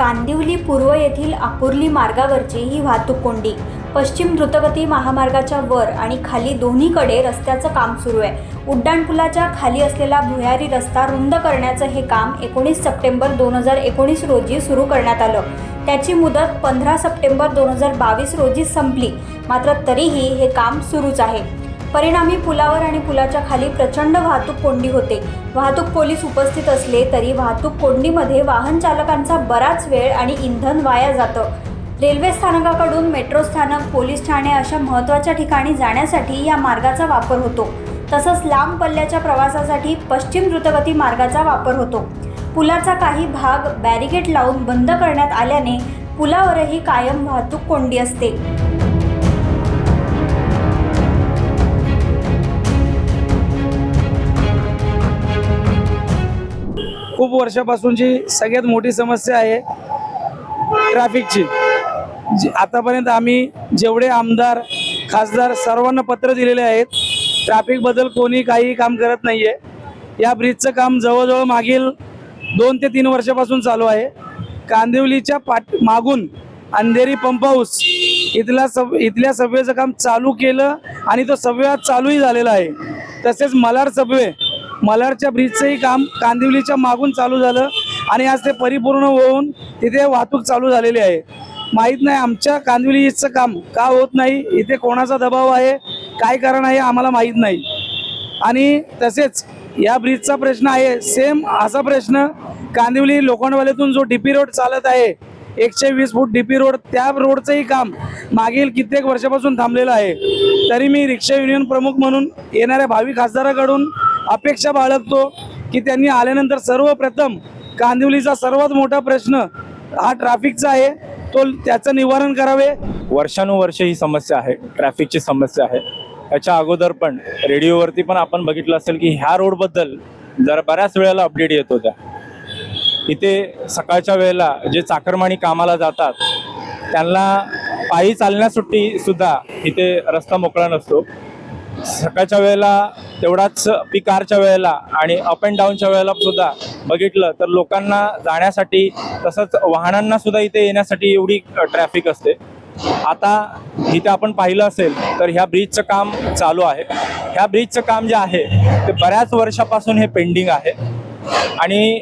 कांदिवली पूर्व येथील आकुर्ली मार्गावरची ही वाहतूक कोंडी. पश्चिम द्रुतगती महामार्गाच्या वर आणि खाली दोन्हीकडे रस्त्याचं काम सुरू आहे. उड्डाणपुलाच्या खाली असलेला भुयारी रस्ता रुंद करण्याचं हे काम एकोणीस सप्टेंबर दोन हजार एकोणीस रोजी सुरू करण्यात आलं. त्याची मुदत पंधरा सप्टेंबर दोन हजार बावीस रोजी संपली. मात्र तरीही हे काम सुरूच आहे. परिणामी पुलावर आणि पुलाच्या खाली प्रचंड वाहतूक कोंडी होते. वाहतूक पोलीस उपस्थित असले तरी वाहतूक कोंडीमध्ये वाहन चालकांचा बराच वेळ आणि इंधन वाया जातं. रेल्वे स्थानकाकडून मेट्रो स्थानक पोलीस ठाणे अशा महत्त्वाच्या ठिकाणी जाण्यासाठी या मार्गाचा वापर होतो. तसंच लांब पल्ल्याच्या प्रवासासाठी पश्चिम द्रुतगती मार्गाचा वापर होतो. पुलाचा काही भाग बॅरिगेट लावून बंद करण्यात आल्याने पुलावरही कायम वाहतूक कोंडी असते. खूप वर्षापासूनची सगळ्यात मोठी समस्या आहे ट्रॅफिकची. जी आतापर्यंत आम्ही जेवढे आमदार खासदार सर्वांना पत्र दिलेले आहेत ट्रॅफिकबद्दल कोणी काही काम करत नाही आहे या ब्रिजचं काम जवळजवळ मागील दोन ते तीन वर्षापासून चालू आहे. कांदिवलीच्या पाठ मागून अंधेरी पंप हाऊस इथला सब इथल्या सबवेचं काम चालू केलं आणि तो सबवे आज चालूही झालेला आहे. तसेच मलाड सबवे मलाडच्या ब्रिजचंही काम कांदिवलीच्या मागून चालू झालं आणि आज ते परिपूर्ण होऊन तिथे वाहतूक चालू झालेली आहे. माहीत नाही आमच्या कांदिवलीचं काम का होत नाही इथे कोणाचा दबाव आहे काय कारण आहे आम्हाला माहीत नाही. आणि तसेच या ब्रिजचा प्रश्न आहे सेम असा प्रश्न कांदिवली लोखंडवाल्यातून जो डीपी रोड चालत आहे एकशे वीस फूट डीपी रोड त्या रोडचंही काम मागील कित्येक वर्षापासून थांबलेलं आहे. तरी मी रिक्षा युनियन प्रमुख म्हणून येणाऱ्या भावी खासदाराकडून अपेक्षा बाळगतो की त्यांनी आल्यानंतर सर्वप्रथम कांदिवलीचा सर्वात मोठा प्रश्न हा ट्रॅफिकचा आहे. तो त्याचं निवारण करावे. वर्षानुवर्ष ही समस्या आहे. ट्रॅफिकची समस्या आहे. याच्या अगोदर पण रेडिओवरती पण आपण बघितलं असेल की ह्या रोडबद्दल जरा बऱ्याच वेळेला अपडेट येत होत्या. इथे सकाळच्या वेळेला जे चाकरमानी कामाला जातात त्यांना पायी चालण्यासाठी सुद्धा इथे रस्ता मोकळा नसतो. सकाळच्या वेळेला तेवढाच पिकारच्या कारच्या वेळेला आणि अप अँड डाऊनच्या वेळेला सुद्धा बघितलं तर लोकांना जाण्यासाठी तसंच वाहनांना सुद्धा इथे येण्यासाठी एवढी ट्रॅफिक असते. आता इथे आपण पाहिलं असेल तर ह्या ब्रिजचं काम चालू आहे. ह्या ब्रिजचं काम जे आहे ते बऱ्याच वर्षापासून हे पेंडिंग आहे. आणि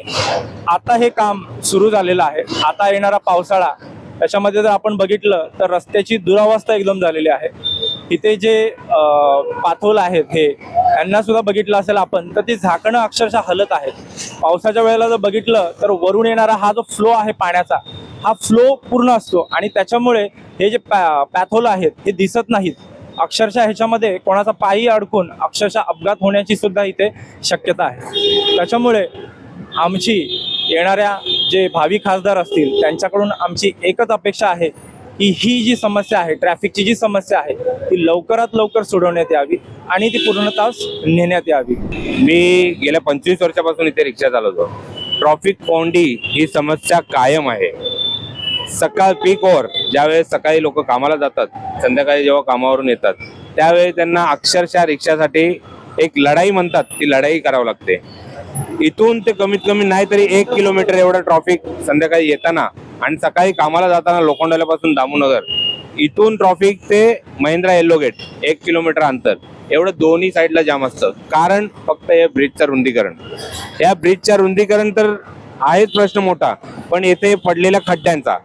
आता हे काम सुरू झालेलं आहे. आता येणारा पावसाळा त्याच्यामध्ये जर आपण बघितलं तर रस्त्याची दुरावस्था एकदम झालेली आहे. इथे जे पाथोल आहेत हे यांना सुद्धा बघितलं असेल आपण तर ती झाकणं अक्षरशः हलत आहेत. पावसाच्या वेळेला जर बघितलं तर वरून येणारा हा जो फ्लो आहे पाण्याचा हा फ्लो पूर्ण असतो. आणि त्याच्यामुळे हे जे पॅ पॅथोल आहेत हे दिसत नाहीत. अक्षरशः ह्याच्यामध्ये कोणाचा पायी अडकून अक्षरशः अपघात होण्याची सुद्धा इथे शक्यता आहे. त्याच्यामुळे आमची येणाऱ्या जे भावी खासदार असतील त्यांच्याकडून आमची एकच अपेक्षा आहे की ही जी समस्या आहे ट्रॅफिकची जी समस्या आहे ती लवकरात लवकर सोडवण्यात यावी आणि ती पूर्णतः नेण्यात यावी. मी गेल्या पंचवीस वर्षापासून इथे रिक्षा चालवतो. ट्रॉफिक कोंडी ही समस्या कायम आहे. सकाळ पीक ओवर ज्यावेळेस सकाळी लोक कामाला जातात संध्याकाळी जेव्हा कामावरून येतात त्यावेळी त्यांना अक्षरशः रिक्षासाठी एक लढाई म्हणतात ती लढाई करावी लागते. इथून ते कमीत कमी नाही तरी एक किलोमीटर एवढं ट्रॉफिक संध्याकाळी येताना आणि सकाळी कामाला जाताना लोखंडाल्यापासून दामूनगर. इथून ट्रॉफिक ते महिंद्रा येल्लो गेट एक किलोमीटर अंतर. एवढं दोन्ही साईडला जाम असतं. कारण फक्त या ब्रिजचं रुंदीकरण. या ब्रिजच्या रुंदीकरण तर आहेच प्रश्न मोठा. पण येथे पडलेल्या खड्ड्यांचा.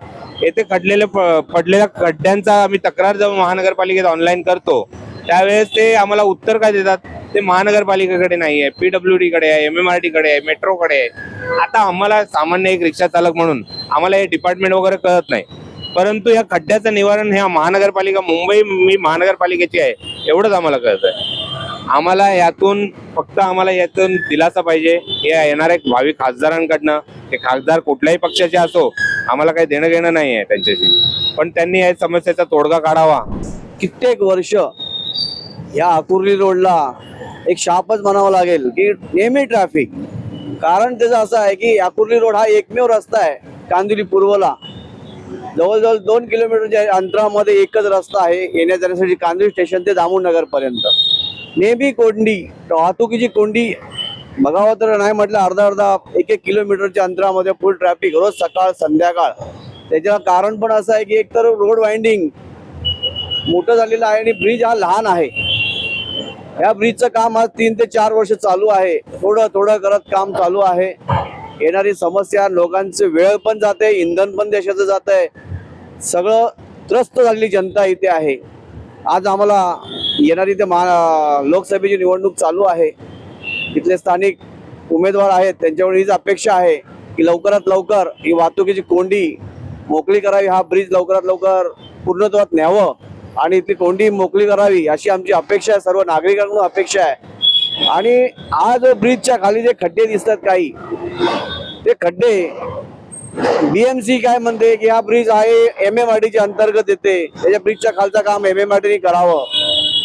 येथे खडलेल्या पडलेल्या खड्ड्यांचा आम्ही तक्रार जेव्हा महानगरपालिकेत ऑनलाईन करतो त्यावेळेस ते आम्हाला उत्तर काय देतात? ते महानगरपालिकेकडे नाही आहे पीडब्ल्यू डीकडे आहे एम एम आर टी कडे आहे मेट्रोकडे आहे. आता आम्हाला सामान्य एक रिक्षा चालक म्हणून आम्हाला हे डिपार्टमेंट वगैरे कळत नाही. परंतु या खड्ड्याचं निवारण ह्या महानगरपालिका मुंबई मी महानगरपालिकेची आहे एवढंच आम्हाला कळत आहे आम्हाला यातून फक्त आम्हाला यातून दिलासा पाहिजे. या येणाऱ्या भावी खासदारांकडनं ते खासदार कुठल्याही पक्षाचे असो आम्हाला काही देणं घेणं नाही आहे त्यांच्याशी. पण त्यांनी या समस्येचा तोडगा काढावा. कित्येक वर्ष या अकुर्ली रोडला एक शापच म्हणावं लागेल की नेहमी ट्रॅफिक कारण त्याचं असं आहे की आकुर्ली रोड हा एकमेव रस्ता आहे कांदिवली पूर्वला. जवळजवळ दोन किलोमीटरच्या अंतरामध्ये एकच रस्ता आहे येण्या जाण्यासाठी कांदिवली स्टेशन ते दामोनगरपर्यंत नेहमी कोंडी वाहतुकीची कोंडी बघावं तर नाही म्हटलं अर्धा अर्धा एक एक किलोमीटरच्या अंतरामध्ये फुल ट्रॅफिक रोज सकाळ संध्याकाळ. त्याच्या कारण पण असं आहे की एक तर रोड वाइंडिंग मोठं झालेलं आहे आणि ब्रिज हा लहान आहे. या ब्रिजचं काम आज तीन ते चार वर्ष चालू आहे. थोडं थोडं करत काम चालू आहे. येणारी समस्या लोकांचे वेळ पण जाते इंधन पण देशाचं जात आहे सगळं त्रस्त झालेली जनता इथे आहे. आज आम्हाला येणारी ते महा लोकसभेची निवडणूक चालू आहे. इथले स्थानिक उमेदवार आहेत त्यांच्यावर हीच अपेक्षा आहे की लवकरात लवकर ही वाहतुकीची कोंडी मोकळी करावी. हा ब्रिज लवकरात लवकर पूर्णत्वात न्यावं. आणि इथली कोंडी मोकळी करावी अशी आमची अपेक्षा आहे. सर्व नागरिकांकडून अपेक्षा आहे. आणि आज ब्रिजच्या खाली जे खड्डे दिसतात काही ते खड्डे बीएमसी काय म्हणते की हा ब्रिज आहे एम एम आर अंतर्गत येते. त्याच्या ब्रिजच्या खालचं काम एम एम आर करावं.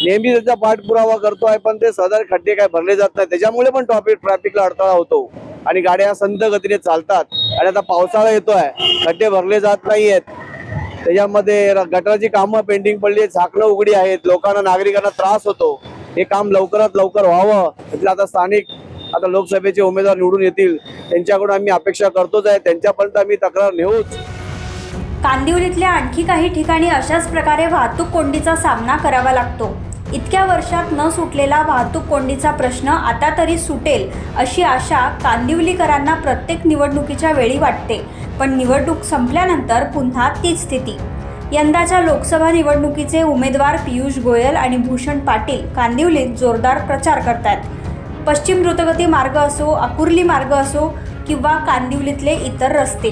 नेहमी त्याचा पाठपुरावा करतोय पण ते सदर खड्डे काय भरले जात नाही त्याच्यामुळे पण ट्रॉफिक ट्रॅफिकला अडथळा होतो. आणि गाड्या संत गतीने चालतात. आणि आता पावसाळा येतोय. खड्डे भरले जात नाही आहेत त्याच्यामध्ये गटाराची कामं पेंडिंग पडली झाकणं उघडी आहेत. लोकांना नागरिकांना त्रास होतो. हे काम लवकरात लवकर व्हावं. इथलं आता स्थानिक आता लोकसभेचे उमेदवार निवडून येतील. त्यांच्याकडून आम्ही अपेक्षा करतोच आहे. त्यांच्यापर्यंत आम्ही तक्रार नेऊच. कांदिवलीतल्या आणखी काही ठिकाणी अशाच प्रकारे वाहतूक कोंडीचा सामना करावा लागतो. इतक्या वर्षात न सुटलेला वाहतूक कोंडीचा प्रश्न आता तरी सुटेल अशी आशा कांदिवलीकरांना प्रत्येक निवडणुकीच्या वेळी वाटते. पण निवडणूक संपल्यानंतर पुन्हा तीच स्थिती. यंदाच्या लोकसभा निवडणुकीचे उमेदवार पियुष गोयल आणि भूषण पाटील कांदिवलीत जोरदार प्रचार करतात पश्चिम द्रुतगती मार्ग असो अकुर्ली मार्ग असो किंवा कांदिवलीतले इतर रस्ते.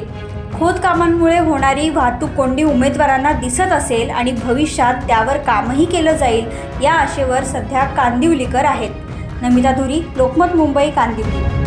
खोदकामांमुळे होणारी वाहतूक कोंडी उमेदवारांना दिसत असेल आणि भविष्यात त्यावर कामही केलं जाईल या आशेवर सध्या कांदिवलीकर आहेत. नमिता धुरी लोकमत मुंबई कांदिवली.